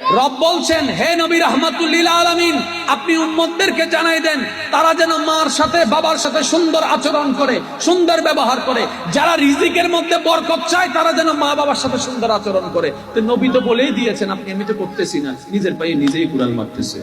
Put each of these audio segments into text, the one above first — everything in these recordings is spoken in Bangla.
রব বলছেন হে নবী রহমাতুল্লিল আলামিন আপনি উম্মতদেরকে জানাই দেন তারা যেন মার সাথে বাবার সাথে সুন্দর আচরণ করে সুন্দর ব্যবহার করে। যারা রিজিকের মধ্যে বরকত চায় তারা যেন মা বাবার সাথে সুন্দর আচরণ করে। তো নবী তো বলেই দিয়েছেন আপনি আমি তো করতেছি না নিজের পায়ে নিজেই কুরআন মারতেছে।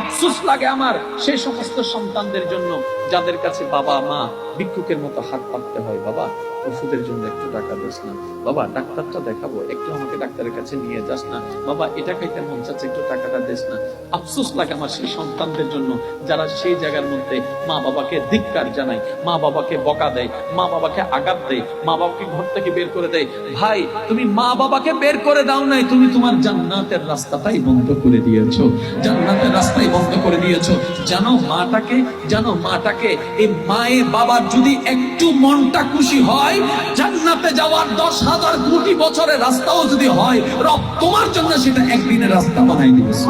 আফসুস লাগে আমার সেই সমস্ত সন্তানদের জন্য। যাদের কাছে বাবা, মা ভিক্ষুকের মতো হাত পাততে হয়, বাবা, ওষুধের জন্য একটু টাকা দিস না। বাবা, ডাক্তারটা দেখাবো, একটু আমাকে ডাক্তারের কাছে নিয়ে যাস না। বাবা, এটা খাইতে মন চাচ্ছে, একটু টাকাটা দিস না। আফসোস লাগে আমার সেই সন্তানদের জন্য, যারা সেই জায়গার মধ্যে মা বাবাকে ধিক্কার জানায়, মা বাবাকে বকা দেয়, মা বাবাকে আঘাত দেয়, মা বাবাকে ঘর থেকে বের করে দেয়। ভাই, তুমি মা বাবাকে বের করে দাও নাই, তুমি তোমার জান্নাতের রাস্তাটাই বন্ধ করে দিয়েছ। জান্নাতের রাস্তাই বন্ধ করে দিয়েছ। জানো মাটাকে জানো মাটাকে এই মায়ে বাবার যদি একটু মনটা খুশি হয়, জান্নাতে যাওয়ার দশ হাজার কোটি বছরের রাস্তাও যদি হয়, রব তোমার জন্য সেটা একদিনের রাস্তা বানাই দিয়েছে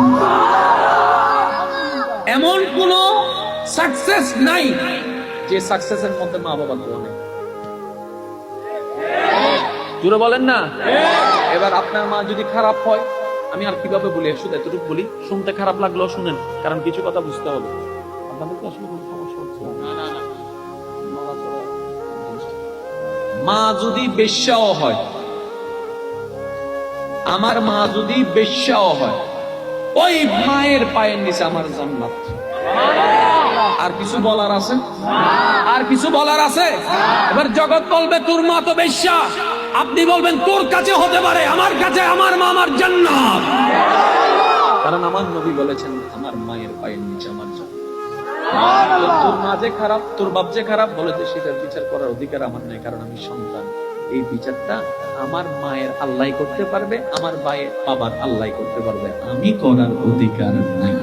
এমন কোন সাকসেস নাই যে সাকসেসের মধ্যে মা বাবা দোয়া নেই। জুড়ে বলেন না? এবার আপনার মা যদি খারাপ হয়, আমি আর কীভাবে বলি? শুধু এতটুকু বলি, শুনতে খারাপ লাগলেও শুনেন, কারণ কিছু কথা বুঝতে হবে। আপনাদের আসলে কোনো সমস্যা হচ্ছে মা যদি বেশ্যাও হয় আমার মা যদি বেশ্যাও হয় ওই মায়ের পায়ের নিচে আমার জান্নাত। আর কিছু বলার আছে? আর কিছু বলার আছে? এবার জগৎ বলবে তোর মা তো বেশ্যা। আপনি বলবেন তোর কাছে হতে পারে আমার কাছে আমার মা আমার জান্নাত। কারণ আমার নবী বলেছেন আমার মায়ের পায়ের নিচে আমার জান্নাত। তোর মা যে খারাপ, তোর বাপ যে খারাপ, বলে যে সেটার বিচার করার অধিকার আমার নেই, কারণ আমি সন্তান। এই বিচারটা আমার মায়ের আল্লাহ করতে পারবে, আমার বায়ের বাবার আল্লাহ করতে পারবে। আমি করার অধিকার নাই।